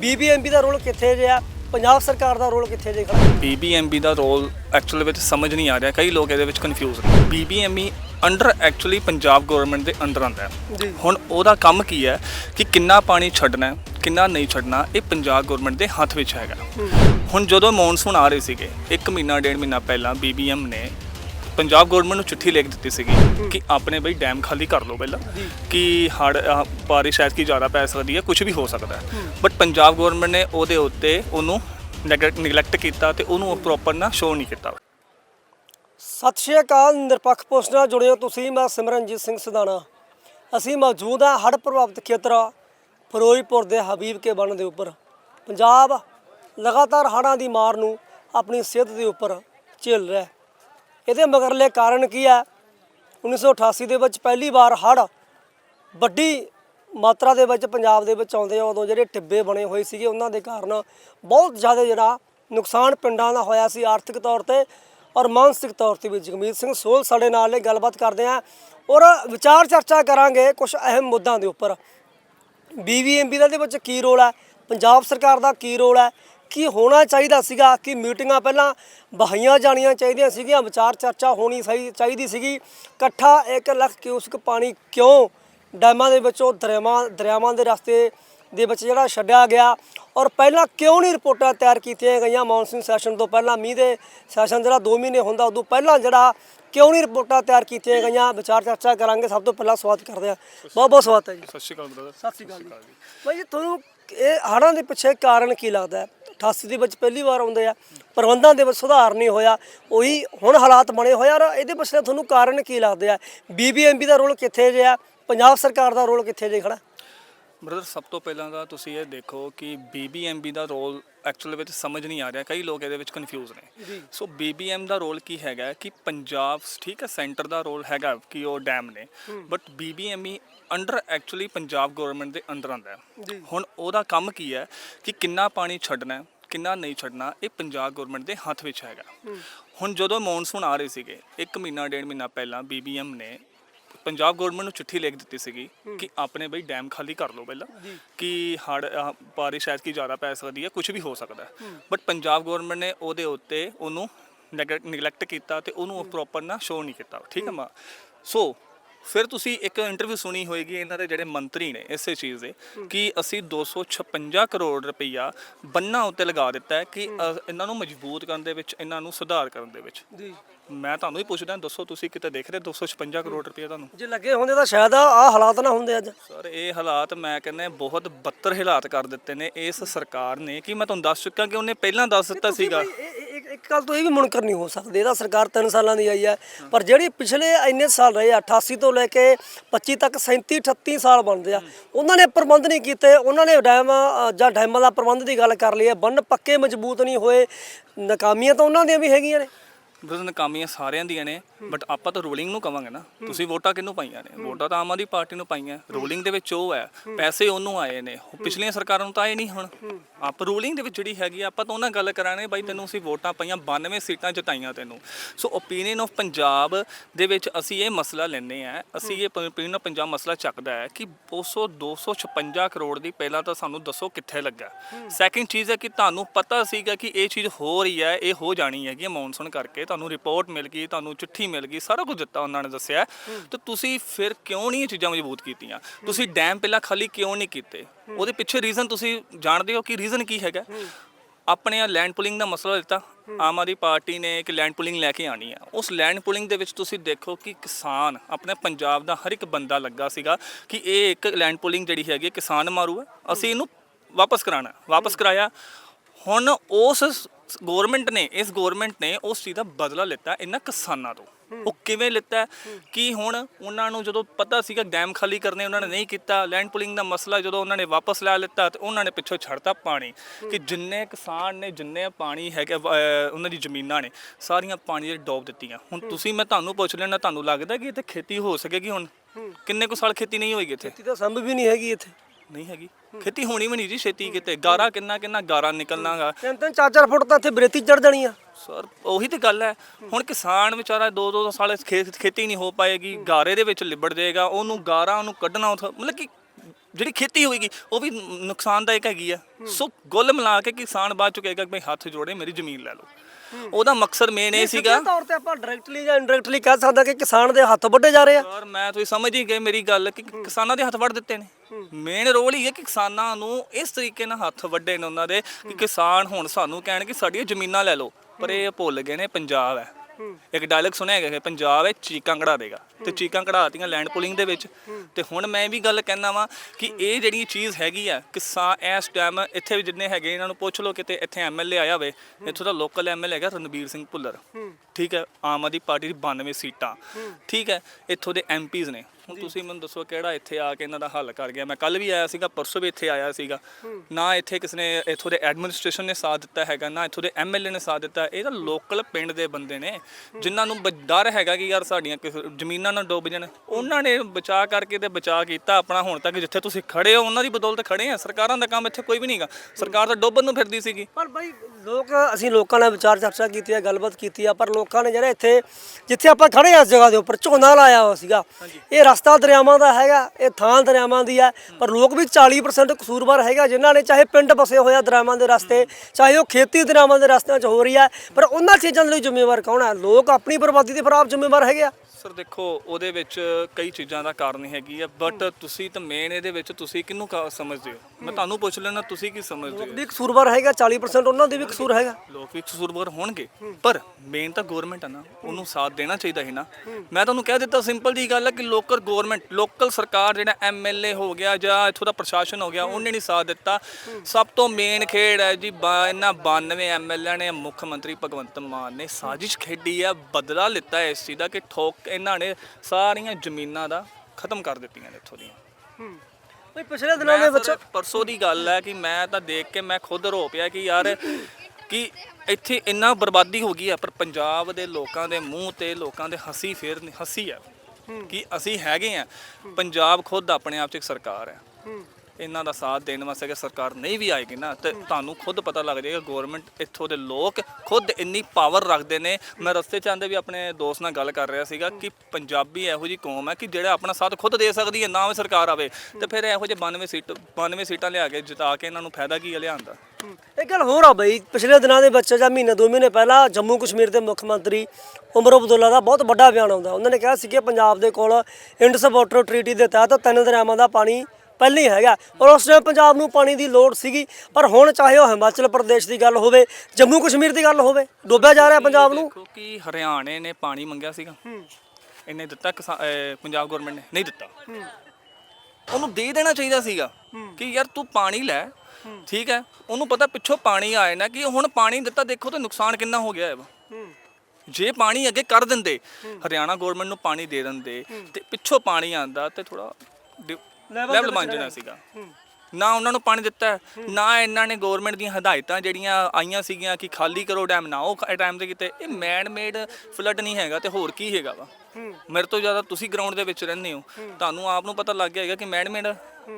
BBMB ਦਾ role ਕਿੱਥੇ ਜਿਆ ਪੰਜਾਬ ਸਰਕਾਰ ਦਾ ਰੋਲ ਕਿੱਥੇ ਜੇ ਖੜਾ? ਬੀਬੀਐਮਬੀ ਦਾ ਰੋਲ ਐਕਚੁਅਲ ਵਿੱਚ ਸਮਝ ਨਹੀਂ ਆ ਰਿਹਾ। ਕਈ ਲੋਕ ਇਹਦੇ ਵਿੱਚ ਕਨਫਿਊਜ਼ ਨੇ। BBMB under actually Punjab government ਦੇ ਅੰਡਰ ਆਉਂਦਾ ਹੈ। ਹੁਣ ਉਹਦਾ ਕੰਮ ਕੀ ਹੈ ਕਿ ਕਿੰਨਾ ਪਾਣੀ ਛੱਡਣਾ ਹੈ ਕਿੰਨਾ ਨਹੀਂ ਛੱਡਣਾ ਇਹ ਪੰਜਾਬ ਗਵਰਨਮੈਂਟ ਦੇ ਹੱਥ ਵਿੱਚ ਹੈਗਾ। ਹੁਣ ਜਦੋਂ ਮੌਨਸੂਨ ਆ ਰਹੇ ਸੀਗੇ 1 ਮਹੀਨਾ ਡੇਢ ਮਹੀਨਾ ਪਹਿਲਾਂ ਬੀਬੀਐਮ ਨੇ ਪੰਜਾਬ ਗਵਰਨਮੈਂਟ ਨੂੰ ਚਿੱਠੀ ਲਿਖ ਦਿੱਤੀ ਸੀਗੀ ਕਿ ਆਪਣੇ ਬਈ ਡੈਮ ਖਾਲੀ ਕਰ ਲਓ ਪਹਿਲਾਂ ਕਿ ਹੜ ਬਾਰਿਸ਼ ਐਤਕੀ ਜ਼ਿਆਦਾ ਪੈ ਸਕਦੀ ਹੈ ਕੁਝ ਵੀ ਹੋ ਸਕਦਾ ਬਟ ਪੰਜਾਬ ਗਵਰਨਮੈਂਟ ਨੇ ਉਹਦੇ ਉੱਤੇ ਉਹਨੂੰ ਨੈਗਲੈਕਟ ਕੀਤਾ ਤੇ ਉਹਨੂੰ ਪ੍ਰੋਪਰ ਨਾ ਸ਼ੋਅ ਨਹੀਂ ਕੀਤਾ। ਸਤਿ ਸ਼੍ਰੀ ਅਕਾਲ ਨਿਰਪੱਖ ਪੋਸਟ ਨਾਲ ਜੁੜੇ ਹੋ ਤੁਸੀਂ ਮੈਂ ਸਿਮਰਨਜੀਤ ਸਿੰਘ ਸਦਾਣਾ। ਅਸੀਂ ਮੌਜੂਦ ਹਾਂ ਹੜ੍ਹ ਪ੍ਰਭਾਵਿਤ ਖੇਤਰ ਫਿਰੋਜ਼ਪੁਰ ਦੇ ਹਬੀਬ ਕੇ ਬੰਨ ਦੇ ਉੱਪਰ। ਪੰਜਾਬ ਲਗਾਤਾਰ ਹੜ੍ਹਾਂ ਦੀ ਮਾਰ ਨੂੰ ਆਪਣੀ ਸਿਹਤ ਦੇ ਉੱਪਰ ਝੇਲ ਰਿਹਾ ਹੈ। ਇਹਦੇ ਮਗਰਲੇ ਕਾਰਨ ਕੀ ਹੈ 1988 ਦੇ ਵਿੱਚ ਪਹਿਲੀ ਵਾਰ ਹੜ੍ਹ ਵੱਡੀ ਮਾਤਰਾ ਦੇ ਵਿੱਚ ਪੰਜਾਬ ਦੇ ਵਿੱਚ ਆਉਂਦੇ ਆ, ਉਦੋਂ ਜਿਹੜੇ ਟਿੱਬੇ ਬਣੇ ਹੋਏ ਸੀਗੇ, ਉਹਨਾਂ ਦੇ ਕਾਰਨ ਬਹੁਤ ਜ਼ਿਆਦਾ ਜਿਹੜਾ ਨੁਕਸਾਨ ਪਿੰਡਾਂ ਦਾ ਹੋਇਆ ਸੀ ਆਰਥਿਕ ਤੌਰ ਤੇ ਔਰ ਮਾਨਸਿਕ ਤੌਰ ਤੇ ਵੀ। ਜਗਮੀਤ ਸਿੰਘ ਸੋਲ ਸਾਡੇ ਨਾਲ ਨੇ, ਗੱਲਬਾਤ ਕਰਦੇ ਆ ਔਰ ਵਿਚਾਰ ਚਰਚਾ ਕਰਾਂਗੇ ਕੁਝ ਅਹਿਮ ਮੁੱਦਿਆਂ ਦੇ ਉੱਪਰ। ਬੀਵੀਐਮਬੀ ਦਾ ਦੇ ਵਿੱਚ ਕੀ ਰੋਲ ਹੈ? ਪੰਜਾਬ ਸਰਕਾਰ ਦਾ ਕੀ ਰੋਲ ਹੈ? ਕੀ ਹੋਣਾ ਚਾਹੀਦਾ ਸੀਗਾ? ਕਿ ਮੀਟਿੰਗਾਂ ਪਹਿਲਾਂ ਬਹਾਈਆਂ ਜਾਣੀਆਂ ਚਾਹੀਦੀਆਂ ਸੀਗੀਆਂ? ਵਿਚਾਰ ਚਰਚਾ ਹੋਣੀ ਸਹੀ ਚਾਹੀਦੀ ਸੀਗੀ। ਇਕੱਠਾ 1 ਲੱਖ ਕਿਊਸਕ ਪਾਣੀ ਕਿਉਂ ਡੈਮਾਂ ਦੇ ਵਿੱਚੋਂ ਦਰਿਆਵਾਂ ਦਰਿਆਵਾਂ ਦੇ ਰਸਤੇ ਦੇ ਵਿੱਚ ਜਿਹੜਾ ਛੱਡਿਆ ਗਿਆ? ਔਰ ਪਹਿਲਾਂ ਕਿਉਂ ਨਹੀਂ ਰਿਪੋਰਟਾਂ ਤਿਆਰ ਕੀਤੀਆਂ ਗਈਆਂ ਮੌਨਸੂਨ ਸੈਸ਼ਨ ਤੋਂ ਪਹਿਲਾਂ? ਮੀਂਹ ਦੇ ਸੈਸ਼ਨ ਜਿਹੜਾ 2 ਮਹੀਨੇ ਹੁੰਦਾ ਉਦੋਂ ਪਹਿਲਾਂ ਜਿਹੜਾ ਕਿਉਂ ਨਹੀਂ ਰਿਪੋਰਟਾਂ ਤਿਆਰ ਕੀਤੀਆਂ ਗਈਆਂ? ਵਿਚਾਰ ਚਰਚਾ ਕਰਾਂਗੇ। ਸਭ ਤੋਂ ਪਹਿਲਾਂ ਸਵਾਗਤ ਕਰਦੇ ਹਾਂ। ਬਹੁਤ ਬਹੁਤ ਸਵਾਗਤ ਹੈ ਜੀ। ਸਤਿ ਸ਼੍ਰੀ ਅਕਾਲ ਬ੍ਰਦਰ ਸਤਿ ਸ਼੍ਰੀ ਅਕਾਲ ਜੀ। ਭਾਈ ਜੀ ਤੁਹਾਨੂੰ ਇਹ ਹੜ੍ਹਾਂ ਦੇ ਪਿੱਛੇ ਕਾਰਨ ਕੀ ਲੱਗਦਾ ਹੈ? 88 ਦੇ ਵਿੱਚ ਪਹਿਲੀ ਵਾਰ ਆਉਂਦੇ ਆ, ਪ੍ਰਬੰਧਾਂ ਦੇ ਵਿੱਚ ਸੁਧਾਰ ਨਹੀਂ ਹੋਇਆ, ਉਹੀ ਹੁਣ ਹਾਲਾਤ ਬਣੇ ਹੋਏ ਔਰ ਇਹਦੇ ਪਿੱਛੇ ਤੁਹਾਨੂੰ ਕਾਰਨ ਕੀ ਲੱਗਦੇ ਆ? ਬੀਬੀਐਮਬੀ ਦਾ ਰੋਲ ਕਿੱਥੇ ਜਿਆ ਪੰਜਾਬ ਸਰਕਾਰ ਦਾ ਰੋਲ ਕਿੱਥੇ ਜੇ ਖੜਾ? ਬ੍ਰਦਰ ਸਭ ਤੋਂ ਪਹਿਲਾਂ ਤਾਂ ਤੁਸੀਂ ਇਹ ਦੇਖੋ ਕਿ ਬੀਬੀਐਮਬੀ ਦਾ ਰੋਲ ਐਕਚੁਅਲ ਵਿੱਚ ਸਮਝ ਨਹੀਂ ਆ ਰਿਹਾ। ਕਈ ਲੋਕ ਇਹਦੇ ਵਿੱਚ ਕਨਫਿਊਜ਼ ਨੇ। ਸੋ ਬੀਬੀਐਮ ਦਾ ਰੋਲ ਕੀ ਹੈਗਾ ਕਿ ਪੰਜਾਬ ਠੀਕ ਹੈ ਸੈਂਟਰ ਦਾ ਰੋਲ ਹੈਗਾ ਕਿ ਉਹ ਡੈਮ ਨੇ। But BBME under actually Punjab government ਦੇ ਅੰਡਰ ਆਉਂਦਾ ਹੈ। ਹੁਣ ਉਹਦਾ ਕੰਮ ਕੀ ਹੈ ਕਿ ਕਿੰਨਾ ਪਾਣੀ ਛੱਡਣਾ ਹੈ ਕਿੰਨਾ ਨਹੀਂ ਛੱਡਣਾ ਇਹ ਪੰਜਾਬ ਗਵਰਨਮੈਂਟ ਦੇ ਹੱਥ ਵਿੱਚ ਹੈਗਾ। ਹੁਣ ਜਦੋਂ ਮੌਨਸੂਨ ਆ ਰਹੇ ਸੀਗੇ 1 ਮਹੀਨਾ ਡੇਢ ਮਹੀਨਾ ਪਹਿਲਾਂ ਬੀਬੀਐਮ ਨੇ ਪੰਜਾਬ ਗਵਰਨਮੈਂਟ ਨੂੰ ਚਿੱਠੀ ਲਿਖ ਦਿੱਤੀ ਸੀਗੀ ਕਿ ਆਪਣੇ ਬਈ ਡੈਮ ਖਾਲੀ ਕਰ ਲਓ ਪਹਿਲਾਂ ਕਿ ਹੜ ਬਾਰਿਸ਼ ਐਤਕੀ ਜ਼ਿਆਦਾ ਪੈ ਸਕਦੀ ਹੈ ਕੁਝ ਵੀ ਹੋ ਸਕਦਾ ਬਟ ਪੰਜਾਬ ਗਵਰਨਮੈਂਟ ਨੇ ਉਹਦੇ ਉੱਤੇ ਉਹਨੂੰ ਨੈਗਲੈਕਟ ਕੀਤਾ ਤੇ ਉਹਨੂੰ ਪ੍ਰੋਪਰ ਨਾ ਸ਼ੋਅ ਨਹੀਂ ਕੀਤਾ ਠੀਕ ਹੈ ਮਾ? ਸੋ ਫਿਰ ਤੁਸੀਂ ਇੱਕ ਇੰਟਰਵਿਊ ਸੁਣੀ ਹੋਏਗੀ ਇਹਨਾਂ ਦੇ ਜਿਹੜੇ ਮੰਤਰੀ ਨੇ ਇਸੇ ਚੀਜ਼ ਦੇ ਕਿ ਅਸੀਂ 256 ਕਰੋੜ ਰੁਪਈਆ ਬੰਨਾਂ ਉੱਤੇ ਲਗਾ ਦਿੱਤਾ ਹੈ ਕਿ ਅ, ਇਹਨਾਂ ਨੂੰ ਮਜ਼ਬੂਤ ਕਰਨ ਦੇ ਵਿੱਚ ਇਹਨਾਂ ਨੂੰ ਸੁਧਾਰ ਕਰਨ ਦੇ ਵਿੱਚ। ਜੀ। ਮੈਂ ਤੁਹਾਨੂੰ ਹੀ ਪੁੱਛਦਾ ਦੱਸੋ ਤੁਸੀਂ ਕਿਤੇ ਦੇਖ ਰਹੇ 256 ਕਰੋੜ ਰੁਪਈਆ ਤੁਹਾਨੂੰ? ਜੇ ਲੱਗੇ ਹੁੰਦੇ ਤਾਂ ਸ਼ਾਇਦ ਆ ਹਾਲਾਤ ਨਾ ਹੁੰਦੇ ਅੱਜ। ਸਰ ਇਹ ਹਾਲਾਤ ਮੈਂ ਕਹਿੰਦਾ ਬਹੁਤ ਬੱਤਰ ਹਾਲਾਤ ਕਰ ਦਿੱਤੇ ਨੇ ਇਸ ਸਰਕਾਰ ਨੇ ਕਿ ਮੈਂ ਤੁਹਾਨੂੰ ਦੱਸ ਚੁੱਕਾ ਕਿ ਉਹਨੇ ਪਹਿਲਾਂ ਦੱਸ ਦਿੱਤਾ ਸੀਗਾ। ਇਹ- ਇਹ- ਇੱਕ ਗੱਲ ਤੋਂ ਇਹ ਵੀ ਮੁਨਕਰ ਨਹੀਂ ਹੋ ਸਕਦੇ ਇਹਦਾ ਸਰਕਾਰ 3 ਸਾਲਾਂ ਦੀ ਆਈ ਹੈ ਪਰ ਜਿਹੜੀ ਪਿਛਲੇ ਇੰਨੇ ਸਾਲ ਰਹੇ ਆ, 88 ਤੋਂ ਲੈ ਕੇ 25 ਤੱਕ 37 38 ਸਾਲ ਬਣਦੇ ਆ ਉਹਨਾਂ ਨੇ ਪ੍ਰਬੰਧ ਨਹੀਂ ਕੀਤੇ ਉਹਨਾਂ ਨੇ ਡੈਮ ਜਾਂ ਡੈਮਾਂ ਦਾ ਪ੍ਰਬੰਧ ਦੀ ਗੱਲ ਕਰ ਲਈ ਹੈ ਬੰਨ ਪੱਕੇ ਮਜ਼ਬੂਤ ਨਹੀਂ ਹੋਏ ਨਾਕਾਮੀਆਂ ਤਾਂ ਉਹਨਾਂ ਦੀਆਂ ਵੀ ਹੈਗੀਆਂ ਨੇ। ਬਸ ਨਕਾਮੀਆਂ ਸਾਰਿਆਂ ਦੀਆਂ ਨੇ ਬਟ ਆਪਾਂ ਤਾਂ ਰੂਲਿੰਗ ਨੂੰ ਕਵਾਂਗੇ ਨਾ। ਤੁਸੀਂ ਵੋਟਾਂ ਕਿਹਨੂੰ ਪਾਈਆਂ ਨੇ? ਵੋਟਾਂ ਤਾਂ ਆਮ ਆਦਮੀ ਪਾਰਟੀ ਨੂੰ ਪਾਈਆਂ। ਰੂਲਿੰਗ ਦੇ ਵਿੱਚ ਉਹ ਹੈ। ਪੈਸੇ ਉਹਨੂੰ ਆਏ ਨੇ। ਉਹ ਪਿਛਲੀਆਂ ਸਰਕਾਰਾਂ ਨੂੰ ਤਾਂ ਆਏ ਨਹੀਂ ਹੁਣ। ਆਪ ਰੂਲਿੰਗ ਦੇ ਵਿੱਚ ਜਿਹੜੀ ਹੈਗੀ ਆ, ਆਪਾਂ ਤਾਂ ਉਹਨਾਂ ਗੱਲ ਕਰਾਣੇ ਬਾਈ ਤੈਨੂੰ ਅਸੀਂ ਵੋਟਾਂ ਪਾਈਆਂ 92 ਸੀਟਾਂ ਜਿਤਾਈਆਂ ਤੈਨੂੰ। ਸੋ ਓਪੀਨੀਅਨ ਆਫ ਪੰਜਾਬ ਦੇ ਵਿੱਚ ਅਸੀਂ ਇਹ ਮਸਲਾ ਲੈਨੇ ਆ। ਅਸੀਂ ਇਹ ਓਪੀਨੀਅਨ ਆਫ ਪੰਜਾਬ ਮਸਲਾ ਚੱਕਦਾ ਹੈ ਕਿ 200 256 ਕਰੋੜ ਦੀ ਪਹਿਲਾਂ ਤਾਂ ਸਾਨੂੰ ਦੱਸੋ ਕਿੱਥੇ ਲੱਗਾ। ਸੈਕਿੰਡ ਚੀਜ਼ ਹੈ ਕਿ ਤੁਹਾਨੂੰ ਪਤਾ ਸੀਗਾ ਕਿ ਇਹ ਚੀਜ਼ ਹੋ ਰਹੀ ਹੈ ਇਹ ਹੋ ਜਾਣੀ ਹੈਗੀ ਮੌਨਸੂਨ ਕਰਕੇ। ਤੁਹਾਨੂੰ ਰਿਪੋਰਟ ਮਿਲ ਗਈ, ਤੁਹਾਨੂੰ ਚਿੱਠੀ ਮਿਲ ਗਈ, ਸਾਰਾ ਕੁਝ ਦਿੱਤਾ ਉਹਨਾਂ ਨੇ ਦੱਸਿਆ। ਤੇ ਤੁਸੀਂ ਫਿਰ ਕਿਉਂ ਨਹੀਂ ਇਹ ਚੀਜ਼ਾਂ ਮਜ਼ਬੂਤ ਕੀਤੀਆਂ? ਤੁਸੀਂ ਡੈਮ ਪਹਿਲਾਂ ਖਾਲੀ ਕਿਉਂ ਨਹੀਂ ਕੀਤੇ? ਉਹਦੇ ਪਿੱਛੇ ਰੀਜ਼ਨ ਤੁਸੀਂ ਜਾਣਦੇ ਹੋ ਕਿ ਰੀਜ਼ਨ ਕੀ ਹੈਗਾ? ਆਪਣੇ ਆ ਲੈਂਡ ਪੁਲਿੰਗ ਦਾ ਮਸਲਾ ਦਿੱਤਾ। ਆਮ ਆਦਮੀ ਪਾਰਟੀ ਨੇ ਇੱਕ ਲੈਂਡ ਪੁਲਿੰਗ ਲੈ ਕੇ ਆਣੀ ਆ। ਉਸ ਲੈਂਡ ਪੁਲਿੰਗ ਦੇ ਵਿੱਚ ਤੁਸੀਂ ਦੇਖੋ ਕਿ ਕਿਸਾਨ, ਆਪਣੇ ਪੰਜਾਬ ਦਾ ਹਰ ਇੱਕ ਬੰਦਾ ਲੱਗਾ ਸੀਗਾ ਕਿ ਇਹ ਇੱਕ ਲੈਂਡ ਪੁਲਿੰਗ ਜਿਹੜੀ ਹੈਗੀ ਕਿਸਾਨ ਮਾਰੂ ਹੈ ਅਸੀਂ ਇਹਨੂੰ ਵਾਪਸ ਕਰਾਣਾ ਵਾਪਸ ਕਰਾਇਆ। ਹੁਣ ਉਸ ਗਵਰਨਮੈਂਟ ਨੇ, ਇਸ ਗਵਰਨਮੈਂਟ ਨੇ ਉਸ ਚੀਜ਼ ਦਾ ਬਦਲਾ ਲਿੱਤਾ ਇਹਨਾਂ ਕਿਸਾਨਾਂ ਤੋਂ। ਉਹ ਕਿਵੇਂ ਲਿੱਤਾ? ਕਿ ਹੁਣ ਉਹਨਾਂ ਨੂੰ ਜਦੋਂ ਪਤਾ ਸੀਗਾ ਡੈਮ ਖਾਲੀ ਕਰਨੇ ਉਹਨਾਂ ਨੇ ਨਹੀਂ ਕੀਤਾ ਲੈਂਡ ਪੁਲਿੰਗ ਦਾ ਮਸਲਾ ਜਦੋਂ ਉਹਨਾਂ ਨੇ ਵਾਪਸ ਲੈ ਲਿੱਤਾ ਤੇ ਉਹਨਾਂ ਨੇ ਪਿੱਛੋਂ ਛੱਡਤਾ ਪਾਣੀ। ਕਿ ਜਿੰਨੇ ਕਿਸਾਨ ਨੇ, ਜਿੰਨੇ ਪਾਣੀ ਹੈਗੇ ਉਹਨਾਂ ਦੀ ਜ਼ਮੀਨਾਂ ਨੇ, ਸਾਰੀਆਂ ਪਾਣੀ ਦੇ ਡੋਬ ਦਿੱਤੀਆਂ। ਹੁਣ ਤੁਸੀਂ, ਮੈਂ ਤੁਹਾਨੂੰ ਪੁੱਛ ਲੈਣਾ ਤੁਹਾਨੂੰ ਲੱਗਦਾ ਕਿ ਇੱਥੇ ਖੇਤੀ ਹੋ ਸਕੇਗੀ ਹੁਣ? ਕਿੰਨੇ ਕੁ ਸਾਲ ਖੇਤੀ ਨਹੀਂ ਹੋਏਗੀ ਇੱਥੇ? ਖੇਤੀ ਤਾਂ ਸੰਭ ਵੀ ਨਹੀਂ ਹੈਗੀ ਇੱਥੇ। ਨਹੀਂ ਹੈਗੀ। ਖੇਤੀ ਹੋਣੀ ਵੀ ਨਹੀਂ ਜੀ ਛੇਤੀ ਕਿਤੇ। ਗਾਰਾ ਕਿੰਨਾ ਕਿੰਨਾ ਗਾਰਾ ਨਿਕਲਣਾਗਾ। ਤਿੰਨ ਤਿੰਨ ਚਾਰ ਚਾਰ ਫੁੱਟ ਤਾਂ ਇੱਥੇ ਬਰੇਤੀ ਚੜ ਜਾਣੀ ਆ। ਸਰ ਉਹੀ ਤੇ ਗੱਲ ਹੈ। ਹੁਣ ਕਿਸਾਨ ਵਿਚਾਰਾ ਦੋ ਦੋ ਸਾਲ ਖੇ- ਖੇਤੀ ਨਹੀਂ ਹੋ ਪਾਏਗੀ ਗਾਰੇ ਦੇ ਵਿੱਚ ਲਿਬੜ ਜਾਏਗਾ ਉਹਨੂੰ ਗਾਰਾ ਉਹਨੂੰ ਕੱਢਣਾ ਉਥੋਂ ਮਤਲਬ ਕਿ ਜਿਹੜੀ ਖੇਤੀ ਹੋਏਗੀ ਉਹ ਵੀ ਨੁਕਸਾਨਦਾਇਕ ਹੈਗੀ ਆ। ਸੋ ਗੁੱਲ ਮਿਲਾ ਕੇ ਕਿਸਾਨ ਬਾਅਦ ਚ ਕਹੇਗਾ ਕਿ ਹੱਥ ਜੋੜੇ ਮੇਰੀ ਜ਼ਮੀਨ ਲੈ ਲਓ। ਉਹਦਾ ਮਕਸਦ ਮੇਨ ਇਹ ਸੀਗਾ ਤੌਰ ਤੇ ਆਪਾਂ ਡਾਇਰੈਕਟਲੀ ਜਾਂ ਇਨਡਾਇਰੈਕਟਲੀ ਕਹਿ ਸਕਦੇ ਕਿ ਕਿਸਾਨ ਦੇ ਹੱਥ ਵੱਢੇ ਜਾ ਰਹੇ ਆ। ਯਾਰ ਮੈਂ ਤੁਸੀਂ ਸਮਝ ਹੀ ਗਏ ਮੇਰੀ ਗੱਲ ਕਿ ਕਿਸਾਨਾਂ ਦੇ ਹੱਥ ਵੱਢ ਦਿੱਤੇ ਨੇ। ਮੇਨ ਰੋਲ ਹੀ ਹੈ ਕਿ ਕਿਸਾਨਾਂ ਨੂੰ ਇਸ ਤਰੀਕੇ ਨਾਲ ਹੱਥ ਵੱਡੇ ਨੇ ਉਹਨਾਂ ਦੇ ਕਿ ਕਿਸਾਨ ਹੁਣ ਸਾਨੂੰ ਕਹਿਣ ਕਿ ਸਾਡੀਆਂ ਜ਼ਮੀਨਾਂ ਲੈ ਲਓ ਪਰ ਇਹ ਭੁੱਲ ਗਏ ਨੇ ਪੰਜਾਬ ਹੈ। ਇੱਕ ਡਾਇਲੌਗ ਸੁਣਿਆ ਹੈਗਾ ਕਿ ਪੰਜਾਬ ਹੈ ਚੀਕਾਂ ਕਢਾ ਦੇਗਾ। ਤੇ ਚੀਕਾਂ ਕਢਾਤੀਆਂ ਲੈਂਡ ਪੁਲਿੰਗ ਦੇ ਵਿੱਚ। ਤੇ ਹੁਣ ਮੈਂ ਵੀ ਗੱਲ ਕਹਿਣਾ ਵਾਂ ਕਿ ਇਹ ਜਿਹੜੀ ਚੀਜ਼ ਹੈਗੀ ਆ ਕਿਸਾਨ ਇਸ ਟਾਈਮ ਇੱਥੇ ਵੀ ਜਿੰਨੇ ਹੈਗੇ ਇਹਨਾਂ ਨੂੰ ਪੁੱਛ ਲਓ ਕਿਤੇ ਇੱਥੇ ਐਮਐਲਏ ਆਇਆ ਹੋਵੇ ਇੱਥੋਂ ਦਾ ਲੋਕਲ ਐਮਐਲਏ ਹੈਗਾ ਰਣਬੀਰ ਸਿੰਘ ਭੁੱਲਰ। ਠੀਕ ਹੈ ਆਮ ਆਦਮੀ ਪਾਰਟੀ ਦੀ 92 ਸੀਟਾਂ। ਠੀਕ ਹੈ ਇੱਥੋਂ ਦੇ ਐਮਪੀਜ਼ ਨੇ। ਹੁਣ ਤੁਸੀਂ ਮੈਨੂੰ ਦੱਸੋ ਕਿਹੜਾ ਇੱਥੇ ਆ ਕੇ ਇਹਨਾਂ ਦਾ ਹੱਲ ਕਰ ਗਿਆ? ਮੈਂ ਕੱਲ ਵੀ ਆਇਆ ਸੀਗਾ ਪਰਸੋਂ ਵੀ ਇੱਥੇ ਆਇਆ ਸੀਗਾ। ਨਾ ਇੱਥੇ ਕਿਸ ਨੇ ਇੱਥੋਂ ਦੇ ਐਡਮਿਨਿਸਟ੍ਰੇਸ਼ਨ ਨੇ ਸਾਥ ਦਿੱਤਾ ਹੈਗਾ ਨਾ ਇੱਥੋਂ ਦੇ ਐਮਐਲਏ ਨੇ ਸਾਥ ਦਿੱਤਾ। ਇਹ ਤਾਂ ਲੋਕਲ ਪਿੰਡ ਦੇ ਬੰਦੇ ਨੇ ਜਿਨ੍ਹਾਂ ਨੂੰ ਡਰ ਹੈਗਾ ਕਿ ਯਾਰ ਸਾਡੀਆਂ ਕਿਸ- ਜ਼ਮੀਨਾਂ ਨਾ ਡੁੱਬ ਜਾਣ। ਉਹਨਾਂ ਨੇ ਬਚਾ ਕਰਕੇ ਤੇ ਬਚਾ ਕੀਤਾ ਆਪਣਾ ਹੁਣ ਤੱਕ ਜਿੱਥੇ ਤੁਸੀਂ ਖੜੇ ਹੋ ਉਹਨਾਂ ਦੀ ਬਦੌਲਤ ਖੜੇ ਆ। ਸਰਕਾਰਾਂ ਦਾ ਕੰਮ ਇੱਥੇ ਕੋਈ ਵੀ ਨਹੀਂਗਾ ਸਰਕਾਰ ਤਾਂ ਡੁੱਬਣ ਨੂੰ ਫਿਰਦੀ ਸੀਗੀ। ਪਰ ਬਈ ਲੋਕ ਅਸੀਂ ਲੋਕਾਂ ਨਾਲ ਵਿਚਾਰ ਚਰਚਾ ਕੀਤੀ ਹੈ ਗੱਲਬਾਤ ਕੀਤੀ ਆ ਪਰ ਲੋਕਾਂ ਨੇ ਜਿਹੜਾ ਇੱਥੇ ਜਿੱਥੇ ਆਪਾਂ ਖੜੇ ਆ ਇਸ ਜਗ੍ਹਾ ਦੇ ਉੱਪਰ ਝੋਨਾ ਲਾਇਆ ਹੋਇਆ ਸੀਗਾ। ਇਹ ਰਸਤਾ ਦਰਿਆਵਾਂ ਦਾ ਹੈਗਾ ਇਹ ਥਾਂ ਦਰਿਆਵਾਂ ਦੀ ਹੈ ਪਰ ਲੋਕ ਵੀ 40% ਕਸੂਰਵਾਰ ਹੈਗਾ ਜਿਨ੍ਹਾਂ ਨੇ ਚਾਹੇ ਪਿੰਡ ਬਸੇ ਹੋਇਆ ਦਰਿਆਵਾਂ ਦੇ ਰਸਤੇ ਚਾਹੇ ਉਹ ਖੇਤੀ ਦਰਿਆਵਾਂ ਦੇ ਰਸਤਿਆਂ 'ਚ ਹੋ ਰਹੀ ਹੈ ਪਰ ਉਹਨਾਂ ਚੀਜ਼ਾਂ ਦੇ ਲਈ ਜ਼ਿੰਮੇਵਾਰ ਕੌਣ ਹੈ? ਲੋਕ ਆਪਣੀ ਬਰਬਾਦੀ ਦੇ ਫਿਰ ਆਪ ਜ਼ਿੰਮੇਵਾਰ ਹੈਗੇ ਆ। ਸਰ ਦੇਖੋ ਉਹਦੇ ਵਿੱਚ ਕਈ ਚੀਜ਼ਾਂ ਦਾ ਕਾਰਨ ਹੈਗੀ ਆ ਬਟ ਤੁਸੀਂ ਤਾਂ ਮੇਨ ਇਹਦੇ ਵਿੱਚ ਤੁਸੀਂ ਕਿਹਨੂੰ ਕਾ- ਸਮਝਦੇ ਹੋ? ਮੈਂ ਤੁਹਾਨੂੰ ਪੁੱਛ ਲੈਣਾ ਤੁਸੀਂ ਕੀ ਸਮਝਦੇ ਹੋ? ਵੀ ਕਸੂਰਵਾਰ ਹੈਗਾ 40% ਉਹਨਾਂ ਦੇ ਵੀ ਕਸੂਰ ਹੈਗਾ। ਲੋਕ ਵੀ ਕਸੂਰਵਾਰ ਹੋਣਗੇ ਪਰ ਮੇਨ ਤਾਂ ਗਵਰਨਮੈਂਟ ਆ ਨਾ ਉਹਨੂੰ ਸਾਥ ਦੇਣਾ ਚਾਹੀਦਾ ਹੈ ਨਾ। ਮੈਂ ਤੁਹਾਨੂੰ ਕਹਿ ਦਿੱਤਾ ਸਿੰਪਲ ਜੀ ਗੱਲ ਹੈ ਕਿ ਲੋਕਲ ਗਵਰਨਮੈਂਟ ਲੋਕਲ ਸਰਕਾਰ ਜਿਹੜਾ ਐਮਐਲਏ ਹੋ ਗਿਆ ਜਾਂ ਇੱਥੋਂ ਦਾ ਪ੍ਰਸ਼ਾਸਨ ਹੋ ਗਿਆ ਉਹਨੇ ਨਹੀਂ ਸਾਥ ਦਿੱਤਾ। ਸਭ ਤੋਂ ਮੇਨ ਖੇਡ ਹੈ ਜੀ ਬਾ- ਇਹਨਾਂ 92 ਐਮਐਲਏ ਨੇ ਮੁੱਖ ਮੰਤਰੀ ਭਗਵੰਤ ਮਾਨ ਨੇ ਸਾਜ਼ਿਸ਼ ਖੇਡੀ ਹੈ ਬਦਲਾ ਲਿੱਤਾ ਹੈ ਇਸ ਚੀਜ਼ ਦਾ ਕਿ ਠੋਕ ਇਹਨਾਂ ਨੇ ਸਾਰੀਆਂ ਜ਼ਮੀਨਾਂ ਦਾ ਖਤਮ ਕਰ ਦਿੱਤੀਆਂ ਨੇ ਇੱਥੋਂ ਦੀਆਂ। ਬਈ ਪਿਛਲੇ ਦਿਨਾਂ ਦੇ ਮੈਂ ਵਿੱਚ ਸਰ ਪਰਸੋਂ ਦੀ ਗੱਲ ਹੈ ਕਿ ਮੈਂ ਤਾਂ ਦੇਖ ਕੇ ਮੈਂ ਖੁਦ ਰੋ ਪਿਆ ਕਿ ਯਾਰ ਕਿ ਇੱਥੇ ਇੰਨਾ ਬਰਬਾਦੀ ਹੋ ਗਈ ਹੈ ਪਰ ਪੰਜਾਬ ਦੇ ਲੋਕਾਂ ਦੇ ਮੂੰਹ ਤੇ ਲੋਕਾਂ ਦੇ ਹੱਸੀ ਫੇਰ ਹੱਸੀ ਹੈ ਕਿ ਅਸੀਂ ਹੈਗੇ ਆ ਪੰਜਾਬ ਖੁਦ ਆਪਣੇ ਆਪ 'ਚ ਇੱਕ ਸਰਕਾਰ ਹੈ। ਇਹਨਾਂ ਦਾ ਸਾਥ ਦੇਣ ਵਾਸਤੇ ਅਗਰ ਸਰਕਾਰ ਨਹੀਂ ਵੀ ਆਏਗੀ ਨਾ ਤੇ ਤੁਹਾਨੂੰ ਖੁਦ ਪਤਾ ਲੱਗ ਜਾਏਗਾ ਗਵਰਨਮੈਂਟ ਇੱਥੋਂ ਦੇ ਲੋਕ ਖੁਦ ਇੰਨੀ ਪਾਵਰ ਰੱਖਦੇ ਨੇ। ਮੈਂ ਰਸਤੇ 'ਚ ਆਂਦੇ ਵੀ ਆਪਣੇ ਦੋਸਤ ਨਾਲ ਗੱਲ ਕਰ ਰਿਹਾ ਸੀਗਾ ਕਿ ਪੰਜਾਬੀ ਇਹੋ ਜੀ ਕੌਮ ਹੈ ਕਿ ਜਿਹੜਾ ਆਪਣਾ ਸਾਥ ਖੁਦ ਦੇ ਸਕਦੀ ਹੈ ਨਾ ਵੀ ਸਰਕਾਰ ਆਵੇ। ਤੇ ਫਿਰ ਇਹੋ ਜਿਹੇ 92 ਸੀਟ 92 ਸੀਟਾਂ ਲਿਆ ਕੇ ਜਿਤਾ ਕੇ ਇਹਨਾਂ ਨੂੰ ਫਾਇਦਾ ਕੀ ਹੈ ਲਿਆਉਣ ਦਾ? ਇੱਕ ਗੱਲ ਹੋਰ ਆ ਬਈ ਪਿਛਲੇ ਦਿਨਾਂ ਦੇ ਵਿੱਚ ਜਾਂ ਮਹੀਨੇ ਦੋ ਮਹੀਨੇ ਪਹਿਲਾਂ ਜੰਮੂ ਕਸ਼ਮੀਰ ਦੇ ਮੁੱਖ ਮੰਤਰੀ ਉਮਰ ਅਬਦੁੱਲਾ ਦਾ ਬਹੁਤ ਵੱਡਾ ਬਿਆਨ ਆਉਂਦਾ। ਉਹਨਾਂ ਨੇ ਕਿਹਾ ਸੀ ਕਿ ਪੰਜਾਬ ਦੇ ਕੋਲ ਇੰਡਸ ਵਾਟਰ ਟ੍ਰੀਟੀ ਦੇ ਤਹਿਤ ਤਿੰਨ ਦਰਿਆਵਾਂ ਦਾ ਪਾਣੀ ਪਹਿਲਾਂ ਹੀ ਹੈਗਾ। ਔਰ ਉਸ ਟਾਈਮ ਪੰਜਾਬ ਨੂੰ ਪਾਣੀ ਦੀ ਲੋੜ ਸੀਗੀ, ਪਰ ਹੁਣ ਚਾਹੇ ਉਹ ਹਿਮਾਚਲ ਪ੍ਰਦੇਸ਼ ਦੀ ਗੱਲ ਹੋਵੇ, ਜੰਮੂ ਕਸ਼ਮੀਰ ਦੀ ਗੱਲ ਹੋਵੇ, ਡੋਬਿਆ ਜਾ ਰਿਹਾ ਪੰਜਾਬ ਨੂੰ। ਦੇਖੋ ਕਿ ਹਰਿਆਣੇ ਨੇ ਪਾਣੀ ਮੰਗਿਆ ਸੀਗਾ। ਇਹਨੇ ਦਿੱਤਾ ਪੰਜਾਬ ਗਵਰਨਮੈਂਟ ਨੇ, ਨਹੀਂ ਦਿੱਤਾ। ਉਹਨੂੰ ਦੇ ਦੇਣਾ ਚਾਹੀਦਾ ਸੀਗਾ ਕਿ ਯਾਰ ਤੂੰ ਪਾਣੀ ਲੈ, ਠੀਕ ਹੈ? ਉਹਨੂੰ ਪਤਾ ਪਿੱਛੋਂ ਪਾਣੀ ਆਏ ਨਾ ਕਿ ਹੁਣ ਪਾਣੀ ਦਿੱਤਾ, ਦੇਖੋ ਤਾਂ ਨੁਕਸਾਨ ਕਿੰਨਾ ਹੋ ਗਿਆ ਹੈ ਵਾ ਜੇ ਪਾਣੀ ਅੱਗੇ ਕਰ ਦਿੰਦੇ, ਹਰਿਆਣਾ ਗਵਰਨਮੈਂਟ ਨੂੰ ਪਾਣੀ ਦੇ ਦਿੰਦੇ ਤੇ ਪਿੱਛੋਂ ਪਾਣੀ ਆਂਦਾ ਤੇ ਥੋੜਾ ਲੈਵਲ ਜਾਣਾ ਸੀਗਾ। ਨਾ ਉਹਨਾਂ ਨੂੰ ਪਾਣੀ ਦਿੱਤਾ ਹੈ, ਨਾ ਇਹਨਾਂ ਨੇ ਗਵਰਨਮੈਂਟ ਦੀਆਂ ਹਦਾਇਤਾਂ ਜਿਹੜੀਆਂ ਆਈਆਂ ਸੀਗੀਆਂ ਕਿ ਖਾਲੀ ਕਰੋ ਡੈਮ ਨਾ ਉਹ ਟਾਈਮ ਤੇ ਕਿਤੇ। ਇਹ ਮੈਨ ਮੇਡ ਫਲੱਡ ਨਹੀਂ ਹੈਗਾ ਤੇ ਹੋਰ ਕੀ ਹੈਗਾ ਵਾ। ਮੇਰੇ ਤੋਂ ਜ਼ਿਆਦਾ ਤੁਸੀਂ ਗਰਾਊਂਡ ਦੇ ਵਿੱਚ ਰਹਿੰਦੇ ਹੋ। ਤੁਹਾਨੂੰ ਆਪ ਨੂੰ ਪਤਾ ਲੱਗ ਗਿਆ ਹੈਗਾ ਕਿ man made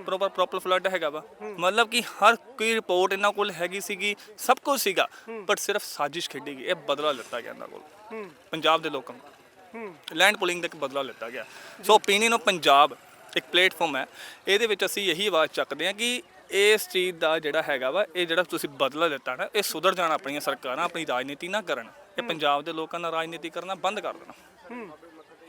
proper proper flood ਹੈਗਾ ਵਾ। ਮਤਲਬ ਕਿ ਹਰ ਕੋਈ ਰਿਪੋਰਟ ਇਹਨਾਂ ਕੋਲ ਹੈਗੀ ਸੀਗੀ ਸਭ ਕੁਝ ਸੀਗਾ ਬਟ ਸਿਰਫ ਸਾਜ਼ਿਸ਼ ਖੇਡੀ ਗਈ। ਇਹ ਬਦਲਾ ਲਿੱਤਾ ਗਿਆ ਇਹਨਾਂ ਕੋਲ। ਪੰਜਾਬ ਦੇ ਲੋਕਾਂ ਨੂੰ। ਲੈਂਡ ਪੁਲਿੰਗ ਦਾ ਇੱਕ ਬਦਲਾ ਲਿੱਤਾ ਗਿਆ। ਸੋ ਓਪੀਨੀਅਨ ਆਫ ਪੰਜਾਬ ਇੱਕ ਪਲੇਟਫਾਰਮ ਹੈ ਇਹਦੇ ਵਿੱਚ ਅਸੀਂ ਇਹੀ ਆਵਾਜ਼ ਚੱਕਦੇ ਹਾਂ ਕਿ ਇਸ ਚੀਜ਼ ਦਾ ਜਿਹੜਾ ਹੈਗਾ ਵਾ ਇਹ ਜਿਹੜਾ ਤੁਸੀਂ ਬਦਲਾ ਦਿੱਤਾ ਨਾ ਇਹ ਸੁਧਰ ਜਾਣਾ ਆਪਣੀਆਂ ਸਰਕਾਰਾਂ ਆਪਣੀ ਰਾਜਨੀਤੀ ਨਾ ਕਰਨ ਇਹ ਪੰਜਾਬ ਦੇ ਲੋਕਾਂ ਨਾਲ ਰਾਜਨੀਤੀ ਕਰਨਾ ਬੰਦ ਕਰ ਦੇਣਾ।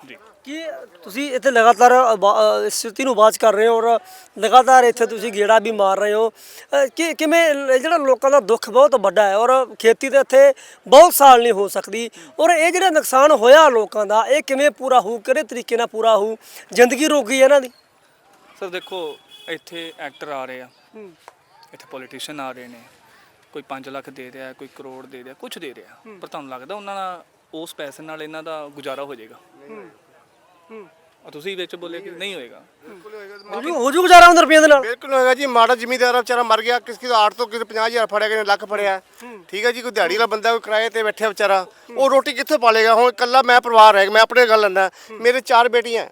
ਜੀ। ਕੀ ਤੁਸੀਂ ਇੱਥੇ ਲਗਾਤਾਰ ਅ, ਇਸ ਸਥਿਤੀ ਨੂੰ ਵਾਚ ਕਰ ਰਹੇ ਹੋ ਔਰ ਲਗਾਤਾਰ ਇੱਥੇ ਤੁਸੀਂ ਗੇੜਾ ਵੀ ਮਾਰ ਰਹੇ ਹੋ? ਅ, ਕਿ ਕਿਵੇਂ ਜਿਹੜਾ ਲੋਕਾਂ ਦਾ ਦੁੱਖ ਬਹੁਤ ਵੱਡਾ ਹੈ ਔਰ ਖੇਤੀ ਤੇ ਇੱਥੇ ਬਹੁਤ ਸਾਲ ਨਹੀਂ ਹੋ ਸਕਦੀ ਔਰ ਇਹ ਜਿਹੜਾ ਨੁਕਸਾਨ ਹੋਇਆ ਲੋਕਾਂ ਦਾ ਇਹ ਕਿਵੇਂ ਪੂਰਾ ਹੋਊ ਕਿਹੜੇ ਤਰੀਕੇ ਨਾਲ ਪੂਰਾ ਹੋਊ? ਜ਼ਿੰਦਗੀ ਰੁਕ ਗਈ ਇਹਨਾਂ ਦੀ। ਸਰ ਦੇਖੋ ਇੱਥੇ ਐਕਟਰ ਆ ਰਹੇ ਆ। ਇੱਥੇ ਪੋਲੀਟੀਸ਼ੀਅਨ ਆ ਰਹੇ ਨੇ। ਕੋਈ 5 ਲੱਖ ਦੇ ਰਿਹਾ ਕੋਈ ਕਰੋੜ ਦੇ ਰਿਹਾ ਕੁਝ ਦੇ ਰਿਹਾ। ਪਰ ਤੁਹਾਨੂੰ ਲੱਗਦਾ ਉਹਨਾਂ ਦਾ ਉਸ ਪੈਸੇ ਨਾਲ ਇਹਨਾਂ ਦਾ ਗੁਜ਼ਾਰਾ ਹੋ ਜਾਏਗਾ। ਆ ਤੁਸੀਂ ਵਿੱਚ ਬੋਲੇ ਕਿ ਨਹੀਂ ਹੋਏਗਾ। ਹੋ ਜੂ। ਹੋ ਜੂ ਗੁਜ਼ਾਰਾ ਉਹਨਾਂ ਰੁਪਈਆਂ ਦੇ ਨਾਲ? ਬਿਲਕੁਲ ਹੋਏਗਾ ਜੀ। ਮਾੜਾ ਜ਼ਿਮੀਦਾਰ ਵਿਚਾਰਾ ਮਰ ਗਿਆ ਕਿਸੇ ਦਾ 8 ਤੋਂ ਕਿਸੇ 50000 ਫੜਿਆ ਕਿਸੇ ਨੇ ਲੱਖ ਫੜਿਆ। ਠੀਕ ਹੈ ਜੀ ਕੋਈ ਦਿਹਾੜੀ ਵਾਲਾ ਬੰਦਾ ਕੋਈ ਕਿਰਾਏ ਤੇ ਬੈਠਿਆ ਵਿਚਾਰਾ। ਉਹ ਰੋਟੀ ਕਿੱਥੋਂ ਪਾਲੇਗਾ? ਹੁਣ ਇਕੱਲਾ ਮੈਂ ਪਰਿਵਾਰ ਹੈ ਮੈਂ ਆਪਣੇ ਗੱਲ ਲੈਂਦਾ ਮੇਰੇ ਚਾਰ ਬੇਟੀਆਂ।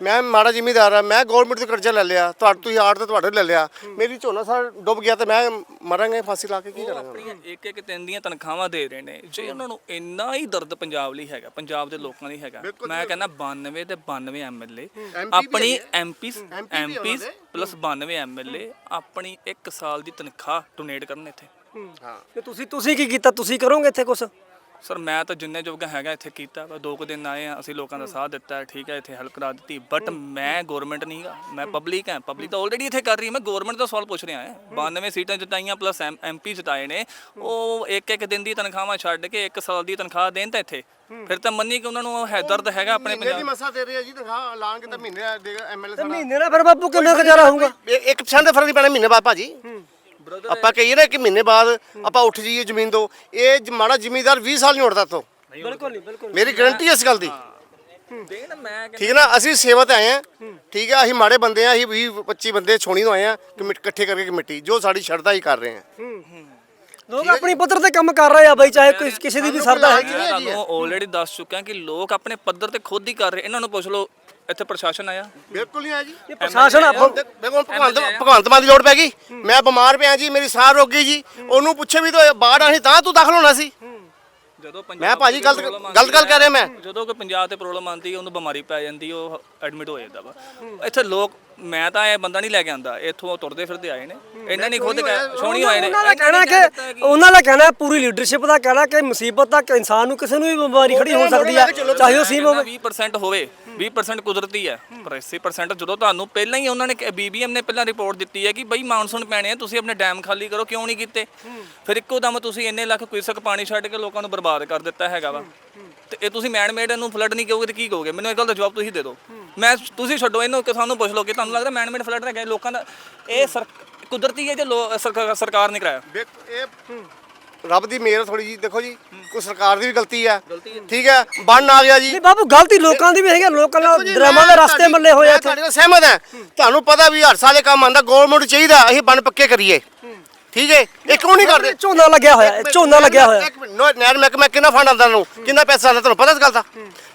ਮੈਂ ਮਾੜਾ ਜ਼ਿਮੀਦਾਰ ਆ ਮੈਂ ਗਵਰਨਮੈਂਟ ਤੋਂ ਕਰਜ਼ਾ ਲੈ ਲਿਆ ਤੁਹਾਡੇ ਤੁਸੀਂ ਆੜ ਤੇ ਤੁਹਾਡੇ ਲੈ ਲਿਆ। ਮੇਰੀ ਝੋਨਾ ਸਾਰਾ ਡੁੱਬ ਗਿਆ ਤੇ ਮੈਂ ਮਰਾਂਗੇ ਫਾਂਸੀ ਲਾ ਕੇ ਕੀ ਕਰਾਂਗਾ ਆਪਣੀਆਂ ਇੱਕ ਇੱਕ ਦਿਨ ਦੀਆਂ ਤਨਖਾਹਾਂ ਦੇ ਰਹੇ ਨੇ। ਜੇ ਉਹਨਾਂ ਨੂੰ ਇੰਨਾ ਹੀ ਦਰਦ ਪੰਜਾਬ ਲਈ ਹੈਗਾ ਪੰਜਾਬ ਦੇ ਲੋਕਾਂ ਲਈ ਹੈਗਾ ਮੈਂ ਕਹਿੰਦਾ 92 ਤੇ 92 ਐਮਐਲਏ ਆਪਣੀ ਐਮਪੀਸ ਐਮਪੀਸ ਪਲੱਸ 92 ਐਮਐਲਏ ਆਪਣੀ 1 ਸਾਲ ਦੀ ਤਨਖਾਹ ਡੋਨੇਟ ਕਰਨ ਇੱਥੇ। ਹਾਂ। ਤੇ ਤੁਸੀਂ ਤੁਸੀਂ ਕੀ ਕੀਤਾ? ਤੁਸੀਂ ਕਰੋਗੇ ਇੱਥੇ ਕੁਝ ਸਰ ਮੈਂ ਤਾਂ ਜਿੰਨੇ ਜੋਗਾ ਹੈਗਾ ਇੱਥੇ ਕੀਤਾ ਵਾ ਦੋ ਕੁ ਦਿਨ ਆਏ ਆ ਅਸੀਂ ਲੋਕਾਂ ਦਾ ਸਾਥ ਦਿੱਤਾ ਹੈ, ਠੀਕ ਹੈ ਇੱਥੇ ਹੈਲਪ ਕਰਾ ਦਿੱਤੀ ਬਟ ਮੈਂ ਗਵਰਨਮੈਂਟ ਨਹੀਂਗਾ ਮੈਂ ਪਬਲਿਕ ਹਾਂ ਪਬਲਿਕ ਤਾਂ ਆਲਰੇਡੀ ਇੱਥੇ ਕਰ ਰਹੀ ਹੈ ਮੈਂ ਗਵਰਨਮੈਂਟ ਦਾ ਸਵਾਲ ਪੁੱਛ ਰਿਹਾ ਹਾਂ। 92 ਸੀਟਾਂ ਜਿਤਾਈਆਂ ਪਲੱਸ ਐਮਪੀ ਜਿਤਾਏ ਨੇ ਉਹ ਇੱਕ ਇੱਕ ਦਿਨ ਦੀ ਤਨਖਾਹਾਂ ਛੱਡ ਕੇ ਇੱਕ ਸਾਲ ਦੀ ਤਨਖਾਹ ਦੇਣ ਤਾਂ ਇੱਥੇ। ਫਿਰ ਤਾਂ ਮੰਨੀ ਕਿ ਉਹਨਾਂ ਨੂੰ ਉਹ ਹੈ ਦਰਦ ਹੈਗਾ ਆਪਣੇ ਮਹੀਨੇ ਦੀ ਪੰਜਾਬ। ਮਸਾ ਦੇ ਰਹੇ ਆ ਜੀ ਤਨਖਾਹ ਐਲਾਨ ਕੀਤਾ ਮਹੀਨੇ ਐਮਐਲਏ ਤੇ ਸਾਡਾ ਮਹੀਨੇ ਨਾਲ ਫਿਰ ਬਾਪੂ ਕਿੰਨਾ ਗੁਜ਼ਾਰਾ ਹੋਊਗਾ? ਇਹ ਇੱਕ ਪਰਸੈਂਟ ਦਾ ਫ਼ਰਕ ਨਹੀਂ ਪੈਣਾ ਮਹੀਨੇ ਬਾਅਦ ਭਾਜੀ। ਆਪਾਂ ਕਹੀਏ ਨਾ ਕਿ ਮਹੀਨੇ ਬਾਅਦ ਆਪਾਂ ਉੱਠ ਜਾਈਏ ਜ਼ਮੀਨ ਤੋਂ। ਇਹ ਜ- ਮਾੜਾ ਜ਼ਿਮੀਦਾਰ 20 ਸਾਲ ਨਹੀਂ ਉੱਠਦਾ ਤੋਂ ਬਿਲਕੁਲ ਨਹੀਂ ਬਿਲਕੁਲ ਮੇਰੀ ਗਾਰੰਟੀ ਇਸ ਗੱਲ ਦੀ। ਦੇਣ ਮੈਂ ਠੀਕ ਹੈ ਨਾ ਅਸੀਂ ਸੇਵਾ ਤੇ ਆਏ ਆ ਠੀਕ ਹੈ ਅਸੀਂ ਮਾੜੇ ਬੰਦੇ ਆ ਅਸੀਂ 20 25 ਬੰਦੇ ਛੋਣੀ ਤੋਂ ਆਏ ਆ ਕਮੇਟੀ ਇਕੱਠੇ ਕਰਕੇ ਕਮੇਟੀ ਜੋ ਸਾਡੀ ਸ਼ਰਧਾ ਹੀ ਕਰ ਰਹੇ ਆ ਲੋਕ ਆਪਣੀ ਪੱਧਰ ਤੇ ਕੰਮ ਕਰ ਰਹੇ ਆ ਬਈ ਚਾਹੇ ਕੋਈ ਕਿਸੇ ਦੀ ਵੀ ਸਰਦਾ ਮੈਂ ਤੁਹਾਨੂੰ ਆਲਰੇਡੀ ਦੱਸ ਚੁੱਕਾ ਕਿ ਲੋਕ ਆਪਣੇ ਪੱਧਰ ਤੇ ਖੁਦ ਹੀ ਕਰ ਰਹੇ ਇਹਨਾਂ ਨੂੰ ਪੁੱਛ ਲਓ ਇੱਥੇ ਪ੍ਰਸ਼ਾਸਨ ਆਇਆ? ਬਿਲਕੁਲ ਨਹੀਂ ਆ ਜੀ। ਇਹ ਪ੍ਰਸ਼ਾਸਨ ਆਪਾਂ ਦੇਖੋ ਭਗਵੰਤ ਭਗਵੰਤ ਮਾਨ ਦੀ ਲੋੜ ਪੈ ਗਈ। ਮੈਂ ਬਿਮਾਰ ਪਿਆ ਜੀ ਮੇਰੀ ਸਾਹ ਰੁਕ ਗਈ ਜੀ। ਉਹਨੂੰ ਪੁੱਛੇ ਵੀ ਤਾਂ ਬਾੜ ਆਣੀ ਤਾਂ ਤੂੰ ਦਾਖਲ ਹੋਣਾ ਸੀ। ਜਦੋਂ ਪੰਜਾਬ ਮੈਂ ਭਾਜੀ ਗਲਤ- ਗਲਤ ਗੱਲ ਕਹਿ ਰਿਹਾ ਮੈਂ। ਜਦੋਂ ਕੋਈ ਪੰਜਾਬ ਤੇ ਪ੍ਰੋਬਲਮ ਆਉਂਦੀ ਉਹਨੂੰ ਬਿਮਾਰੀ ਪੈ ਜਾਂਦੀ ਉਹ ਐਡਮਿਟ ਹੋ ਜਾਂਦਾ ਵਾ। ਇੱਥੇ ਲੋਕ ਮੈਂ ਤਾਂ ਇਹ ਬੰਦਾ ਨਹੀਂ ਲੈ ਕੇ ਆਂਦਾ ਇੱਥੋਂ ਤੁਰਦੇ ਫਿਰਦੇ ਆਏ ਨੇ। ਇਹਨਾਂ ਨੇ ਖੁਦ ਛੋਣੀ ਹੋਏ ਨੇ। ਉਹਨਾਂ ਦਾ ਕਹਿਣਾ ਕਿ ਉਹਨਾਂ ਦਾ ਕਹਿਣਾ ਪੂਰੀ ਲੀਡਰਸ਼ਿਪ ਦਾ ਕਹਿਣਾ ਕਿ ਮੁਸੀਬਤ ਤੱਕ ਇਨਸਾਨ ਨੂੰ ਕਿਸੇ ਨੂੰ ਵੀ ਬਿਮਾਰੀ ਖੜੀ ਹੋ ਸਕਦੀ ਹੈ ਚਾਹੇ ਉਹ ਸੀਮ ਹੋਵੇ 20% ਹੋਵੇ 20% ਕੁਦਰਤੀ ਹੈ। ਪਰ 80% ਜਦੋਂ ਤੁਹਾਨੂੰ ਪਹਿਲਾਂ ਹੀ ਉਹਨਾਂ ਨੇ ਬੀਬੀਐਮ ਨੇ ਪਹਿਲਾਂ ਰਿਪੋਰਟ ਦਿੱਤੀ ਹੈ ਕਿ ਬਈ ਮਾਨਸੂਨ ਪੈਣੇ ਆ ਤੁਸੀਂ ਆਪਣੇ ਡੈਮ ਖਾਲੀ ਕਰੋ ਕਿਉਂ ਨਹੀਂ ਕੀਤੇ? ਫਿਰ ਇੱਕੋ ਦਮ ਤੁਸੀਂ ਇੰਨੇ ਲੱਖ ਕੁਇਸਕ ਪਾਣੀ ਛੱਡ ਕੇ ਲੋਕਾਂ ਨੂੰ ਬਰਬਾਦ ਕਰ ਦਿੱਤਾ ਹੈਗਾ ਵਾ। ਤੇ ਇਹ ਤੁਸੀਂ ਮੈਨ ਮੇਡ ਨੂੰ ਫਲੱਡ ਨਹੀਂ ਕਹੋਗੇ ਤੇ ਕੀ ਕਹੋਗੇ? ਮੈਨੂੰ ਇਹ ਗੱਲ ਦਾ ਜਵਾਬ ਤੁਸੀਂ ਦੇ ਦਿਓ। ਮੈਂ ਤੁਸੀਂ ਛੱਡੋ ਇਹਨੂੰ ਕਿ ਸਾਨੂੰ ਪੁੱਛ ਲਓ ਕਿ ਤੁਹਾਨੂੰ ਲੱਗਦਾ ਮੈਨ ਮੇਡ ਫਲੱਡ ਹੈਗਾ? ਇਹ ਲੋਕਾਂ ਦਾ ਇਹ ਕੁਦਰਤੀ ਹੈ ਜੇ ਲੋ- ਸਰਕਾਰ ਸਰਕਾਰ ਨੇ ਕਰਾਇਆ? ਦੇਖ ਇਹ ਰੱਬ ਦੀ ਮਿਹਰ ਥੋੜੀ ਜੀ ਦੇਖੋ ਜੀ ਕੋਈ ਸਰਕਾਰ ਦੀ ਵੀ ਗਲਤੀ ਹੈ। ਠੀਕ ਹੈ ਬੰਨ ਆ ਗਿਆ ਜੀ। ਨਹੀਂ ਬਾਬੂ ਗਲਤੀ ਲੋਕਾਂ ਦੀ ਵੀ ਹੈਗੀ ਆ, ਲੋਕਾਂ ਨਾਲ ਡਰਾਮਾ ਦੇ ਰਸਤੇ ਮੱਲੇ ਹੋਏ ਆ ਮੈਂ ਇੱਥੇ। ਤੁਹਾਡੇ ਨਾਲ ਸਹਿਮਤ ਹਾਂ। ਤੁਹਾਨੂੰ ਪਤਾ ਵੀ ਹਰ ਸਾਲ ਇਹ ਕੰਮ ਆਂਦਾ ਗਵਰਨਮੈਂਟ ਚਾਹੀਦਾ ਅਸੀਂ ਬੰਨ ਪੱਕੇ ਕਰੀਏ। ਠੀਕ ਹੈ ਇਹ ਕਿਉਂ ਨਹੀਂ ਕਰਦੇ? ਝੋਨਾ ਲੱਗਿਆ ਹੋਇਆ ਇਹ ਝੋਨਾ ਲੱਗਿਆ ਹੋਇਆ। ਇੱਕ ਮਿੰਟ, ਨੋ- ਨਹਿਰ ਮਹਿਕਮਾ ਕਿੰਨਾ ਫੰਡ ਆਉਂਦਾ ਨੂੰ ਕਿੰਨਾ ਪੈਸਾ ਆਉਂਦਾ ਤੁਹਾਨੂੰ? ਪਤਾ ਇਸ ਗੱਲ ਦਾ?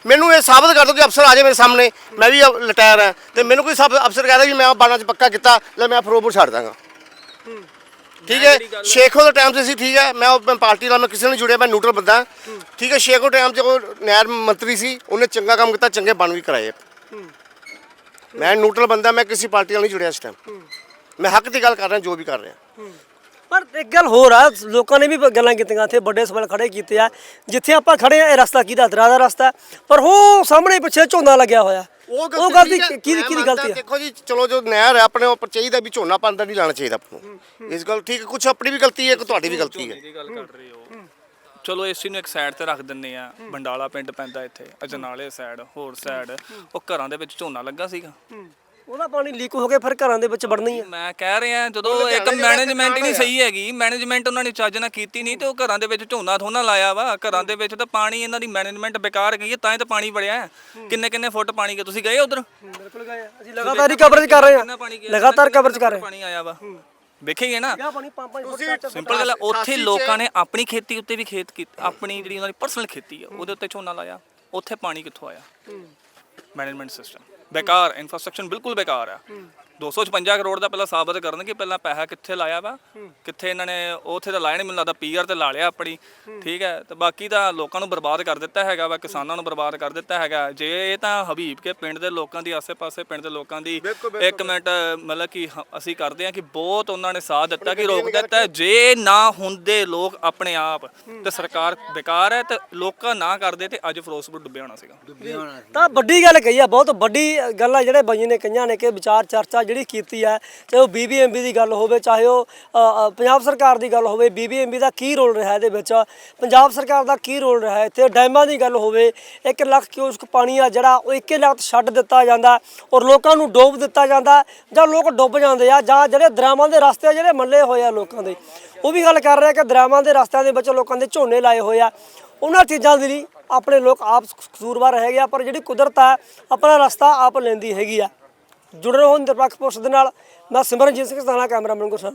ਮੈਨੂੰ ਇਹ ਸਾਬਤ ਕਰ ਦਿਓ ਕਿ ਅਫਸਰ ਆ ਜਾਏ ਮੇਰੇ ਸਾਹਮਣੇ। ਮੈਂ ਵੀ ਲਟਾਇਰ ਹਾਂ। ਤੇ ਮੈਨੂੰ ਕੋਈ ਸਬ ਅਫਸਰ ਕਹਦਾ ਵੀ ਮੈਂ ਬਾਣਾ ਚ ਪੱਕਾ ਕੀਤਾ ਲੈ ਮੈਂ ਫਰੋਬਰ ਛੱਡ ਦਾਂਗਾ। ਠੀਕ ਹੈ? ਸ਼ੇਖੋ ਦੇ ਟਾਈਮ 'ਚ ਸੀ ਠੀਕ ਹੈ ਮੈਂ ਉਹ ਮੈਂ ਪਾਰਟੀ ਨਾਲ ਮੈਂ ਕਿਸੇ ਨਾਲ ਜੁੜਿਆ ਮੈਂ ਨਿਊਟਰਲ ਬੰਦਾ। ਠੀਕ ਹੈ? ਸ਼ੇਖੋ ਟਾਈਮ 'ਚ ਉਹ ਨਹਿਰ ਮੰਤਰੀ ਸੀ ਉਹਨੇ ਚੰਗਾ ਕੰਮ ਕੀਤਾ ਚੰਗੇ ਬਣ ਵੀ ਕਰਾਏ। ਮੈਂ ਨਿਊਟਰਲ ਬੰਦਾ ਮੈਂ ਕਿਸੇ ਪਾਰਟੀ ਨਾਲ ਨਹੀਂ ਜੁੜਿਆ ਇਸ ਟਾਈਮ ਮੈਂ ਹੱਕ ਦੀ ਗੱਲ ਕਰ ਰਿਹਾ ਜੋ ਵੀ ਕਰ ਰਿਹਾ। ਪਰ ਇੱਕ ਗੱਲ ਹੋਰ ਆ ਲੋਕਾਂ ਨੇ ਵੀ ਗੱਲਾਂ ਕੀਤੀਆਂ ਇੱਥੇ ਵੱਡੇ ਸਵਾਲ ਖੜੇ ਕੀਤੇ ਆ। ਜਿੱਥੇ ਆਪਾਂ ਖੜੇ ਆ ਇਹ ਰਸਤਾ ਕਿਹਦਾ ਦਰਾ ਦਾ ਰਸਤਾ। ਪਰ ਉਹ ਸਾਹਮਣੇ ਪਿੱਛੇ ਝੋਨਾ ਲੱਗਿਆ ਹੋਇਆ। ਉਹ ਗਲਤੀ ਠੀਕ ਹੈ, ਕਿਹਦੀ ਕਿਹਦੀ ਗਲਤੀ ਹੈ ਦੇਖੋ ਜੀ ਚਲੋ ਜੋ ਨਹਿਰ ਹੈ ਆਪਣੇ ਉੱਪਰ ਚਾਹੀਦਾ ਵੀ ਝੋਨਾ ਪਾਉਂਦਾ ਨਹੀਂ ਲਾਣਾ ਚਾਹੀਦਾ ਆਪਾਂ ਨੂੰ। ਇਸ ਗੱਲ ਠੀਕ ਹੈ ਕੁਝ ਆਪਣੀ ਵੀ ਗਲਤੀ ਹੈ ਕੁਝ ਤੁਹਾਡੀ ਵੀ ਗਲਤੀ ਹੈ। ਦੀ ਗੱਲ ਕਰ ਰਹੇ ਹੋ। ਚਲੋ ਇਸ ਚੀਜ਼ ਨੂੰ ਇੱਕ ਸਾਈਡ ਤੇ ਰੱਖ ਦਿੰਨੇ ਆ ਬੰਡਾਲਾ ਪਿੰਡ ਪੈਂਦਾ ਇੱਥੇ ਅਜਨਾਲੇ ਸਾਈਡ ਹੋਰ ਸਾਈਡ ਉਹ ਘਰਾਂ ਦੇ ਵਿੱਚ ਝੋਨਾ ਲੱਗਾ ਸੀਗਾ। ਉਹਦਾ ਪਾਣੀ ਲੀਕ ਹੋ ਕੇ ਫਿਰ ਘਰਾਂ ਦੇ ਵਿੱਚ ਵੜਨਾ ਹੀ ਆ। ਮੈਂ ਕਹਿ ਰਿਹਾ ਜਦੋਂ ਇੱਕ ਮੈਨੇਜਮੈਂਟ ਹੀ ਨਹੀਂ ਸਹੀ ਹੈਗੀ ਮੈਨੇਜਮੈਂਟ ਉਹਨਾਂ ਨੇ ਚੱਜ ਨਾਲ ਕੀਤੀ ਨਹੀਂ ਤੇ ਉਹ ਘਰਾਂ ਦੇ ਵਿੱਚ ਝੋਨਾ ਥੋਨਾ ਲਾਇਆ ਵਾ ਘਰਾਂ ਦੇ ਵਿੱਚ ਤਾਂ ਪਾਣੀ ਇਹਨਾਂ ਦੀ ਮੈਨੇਜਮੈਂਟ ਬੇਕਾਰ ਗਈ ਹੈ ਤਾਂ ਹੀ ਤਾਂ ਪਾਣੀ ਵੜਿਆ ਹੈ। ਕਿੰਨੇ ਕਿੰਨੇ ਫੁੱਟ ਪਾਣੀ ਗਏ? ਤੁਸੀਂ ਗਏ ਉਧਰ? ਬਿਲਕੁਲ ਗਏ ਆ। ਅਸੀਂ ਲਗਾਤਾਰ ਹੀ ਕਵਰੇਜ ਕਰ ਰਹੇ ਹਾਂ ਲਗਾਤਾਰ ਕਵਰੇਜ ਕਰ ਰਹੇ ਪਾਣੀ ਆਇਆ ਵਾ? ਵੇਖੇਗੇ ਨਾ? ਹਾਂ ਸਿੰਪਲ ਗੱਲ ਹੈ ਉੱਥੇ ਲੋਕਾਂ ਨੇ ਆਪਣੀ ਖੇਤੀ ਉੱਤੇ ਵੀ ਖੇਤ ਕੀਤੀ ਆਪਣੀ ਜਿਹੜੀ ਉਹਨਾਂ ਦੀ ਪਰਸਨਲ ਖੇਤੀ ਆ ਉਹਦੇ ਉੱਤੇ ਝੋਨਾ ਲਾਇਆ। ਉੱਥੇ ਪਾਣੀ ਕਿੱਥੋਂ ਆਇਆ? ਮੈਨੇਜਮੈਂਟ ਸਿਸਟਮ ਬੇਕਾਰ ਇਨਫਰਾਸਟ੍ਰਕਚਰ ਬਿਲਕੁਲ ਬੇਕਾਰ ਆ। 256 ਕਰੋੜ ਦਾ ਪਹਿਲਾਂ ਸਾਬਤ ਕਰਨ ਕਿ ਪਹਿਲਾਂ ਪੈਸਾ ਕਿੱਥੇ ਲਾਇਆ ਵਾ ਕਿੱਥੇ ਇਹਨਾਂ ਨੇ ਉੱਥੇ ਤਾਂ ਲਾਇਆ ਨਹੀਂ ਮੈਨੂੰ ਲੱਗਦਾ ਪੀਆਰ ਤੇ ਲਾ ਲਿਆ ਆਪਣੀ ਠੀਕ ਹੈ ਤੇ ਬਾਕੀ ਤਾਂ ਲੋਕਾਂ ਨੂੰ ਬਰਬਾਦ ਕਰ ਦਿੱਤਾ ਹੈਗਾ ਵਾ ਕਿਸਾਨਾਂ ਨੂੰ ਬਰਬਾਦ ਕਰ ਦਿੱਤਾ ਹੈਗਾ। ਜੇ ਇਹ ਤਾਂ ਹਬੀਬ ਕੇ ਪਿੰਡ ਦੇ ਲੋਕਾਂ ਦੀ ਆਸੇ-ਪਾਸੇ ਪਿੰਡ ਦੇ ਲੋਕਾਂ ਦੀ ਇੱਕ ਮਿੰਟ ਮਤਲਬ ਕਿ ਹ- ਅਸੀਂ ਕਰਦੇ ਹਾਂ ਕਿ ਬਹੁਤ ਉਹਨਾਂ ਨੇ ਸਾਥ ਦਿੱਤਾ ਕਿ ਰੋਕ ਦਿੱਤਾ ਜੇ ਨਾ ਹੁੰਦੇ ਲੋਕ ਆਪਣੇ ਆਪ ਤੇ ਸਰਕਾਰ ਬੇਕਾਰ ਹੈ ਤੇ ਲੋਕਾਂ ਨਾ ਕਰਦੇ ਤੇ ਅੱਜ ਫਿਰੋਜ਼ਪੁਰ ਡੁੱਬਿਆ ਹੋਣਾ ਸੀਗਾ। ਤਾਂ ਵੱਡੀ ਗੱਲ ਕਹੀ ਆ ਬਹੁਤ ਵੱਡੀ ਗੱਲ ਆ ਜਿਹੜੇ ਬਾਈ ਨੇ ਕਈਆਂ ਨੇ ਕਿ ਵਿਚਾਰ ਚਰਚਾ ਜਿਹੜੀ ਕੀਤੀ ਹੈ ਚਾਹੇ ਉਹ ਬੀਬੀਐਮਬੀ ਦੀ ਗੱਲ ਹੋਵੇ ਚਾਹੇ ਉਹ ਅ, ਅ, ਪੰਜਾਬ ਸਰਕਾਰ ਦੀ ਗੱਲ ਹੋਵੇ ਬੀਬੀਐਮਬੀ ਦਾ ਕੀ ਰੋਲ ਰਿਹਾ ਇਹਦੇ ਵਿੱਚ? ਪੰਜਾਬ ਸਰਕਾਰ ਦਾ ਕੀ ਰੋਲ ਰਿਹਾ ਇੱਥੇ? ਡੈਮਾਂ ਦੀ ਗੱਲ ਹੋਵੇ 1 ਲੱਖ ਕਿਊਸਕ ਪਾਣੀ ਆ ਜਿਹੜਾ ਉਹ 1 ਲੱਖ ਛੱਡ ਦਿੱਤਾ ਜਾਂਦਾ ਔਰ ਲੋਕਾਂ ਨੂੰ ਡੋਬ ਦਿੱਤਾ ਜਾਂਦਾ ਜਾਂ ਲੋਕ ਡੁੱਬ ਜਾਂਦੇ ਆ ਜਾਂ ਜਿਹੜੇ ਦਰਿਆਵਾਂ ਦੇ ਰਸਤੇ ਆ ਜਿਹੜੇ ਮੱਲੇ ਹੋਏ ਆ ਲੋਕਾਂ ਦੇ। ਉਹ ਵੀ ਗੱਲ ਕਰ ਰਿਹਾ ਕਿ ਦਰਿਆਵਾਂ ਦੇ ਰਸਤਿਆਂ ਦੇ ਵਿੱਚ ਲੋਕਾਂ ਦੇ ਝੋਨੇ ਲਾਏ ਹੋਏ ਆ। ਉਹਨਾਂ ਚੀਜ਼ਾਂ ਦੇ ਲਈ ਆਪਣੇ ਲੋਕ ਆਪ ਕਸੂਰਵਾਰ ਹੈਗੇ ਆ ਪਰ ਜਿਹੜੀ ਕੁਦਰਤ ਆ ਆਪਣਾ ਰਸਤਾ ਆਪ ਲੈਂਦੀ ਹੈਗੀ ਆ। ਜੁੜੇ ਰਹੋ ਨਿਰਪੱਖ ਪੁਰਸ਼ ਦੇ ਨਾਲ। ਮੈਂ ਸਿਮਰਨਜੀਤ ਸਿੰਘ ਸਤਾਨਾ ਕੈਮਰਾਮੈਨ ਗੁਰਸਨ